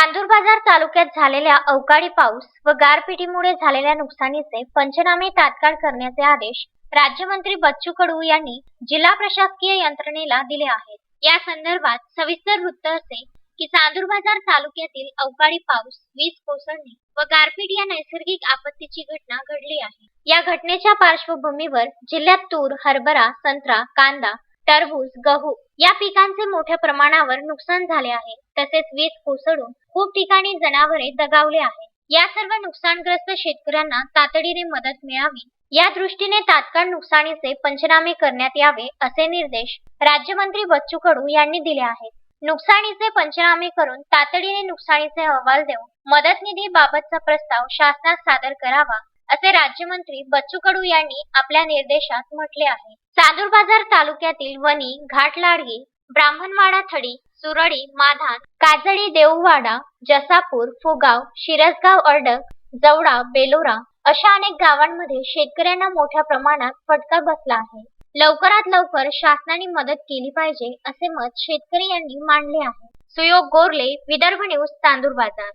चांदूर बाजार तालुक्यात झालेल्या अवकाळी पाऊस व गारपिटीमुळे झालेल्या नुकसानीचे पंचनामे तात्काळ करण्याचे आदेश राज्यमंत्री बच्चू कडू यांनी जिल्हा प्रशासकीय यंत्रणेला दिले आहेत. या संदर्भात सविस्तर वृत्त असे की चांदूर बाजार तालुक्यातील अवकाळी पाऊस वीज कोसळणे व गारपीट या नैसर्गिक आपत्तीची घटना घडली आहे. या घटनेच्या पार्श्वभूमीवर जिल्ह्यात तूर हरभरा संत्रा कांदा टरबूज गहू या पिकांचे मोठ्या प्रमाणावर नुकसान झाले आहे. तसेच वीज कोसळून खूप ठिकाणी जनावरे दगावले आहे या सर्व नुकसानग्रस्त शेतकऱ्यांना तातडीने मदत मिळावी. या दृष्टीने तात्काळ नुकसानीचे पंचनामे करण्यात यावे असे निर्देश राज्यमंत्री बच्चू कडू यांनी दिले आहेत. नुकसानीचे पंचनामे करून तातडीने नुकसानीचे अहवाल देऊन मदत निधी बाबतचा प्रस्ताव शासनास सादर करावा असे राज्यमंत्री बच्चू कडू यांनी आपल्या निर्देशात म्हटले आहे. चांदूर तालुक्यातील वणी घाटलाडगी ब्राह्मणवाडा थडी सुरळी माधान काजळी देऊवाडा जसापूर फुगाव शिरसगाव अर्डक जवडा बेलोरा अशा अनेक गावांमध्ये शेतकऱ्यांना मोठ्या प्रमाणात फटका बसला आहे. लवकरात लवकर शासनाने मदत केली पाहिजे असे मत शेतकरी यांनी मांडले आहे. सुयोग गोरले विदर्भ न्यूज चांदूर बाजार.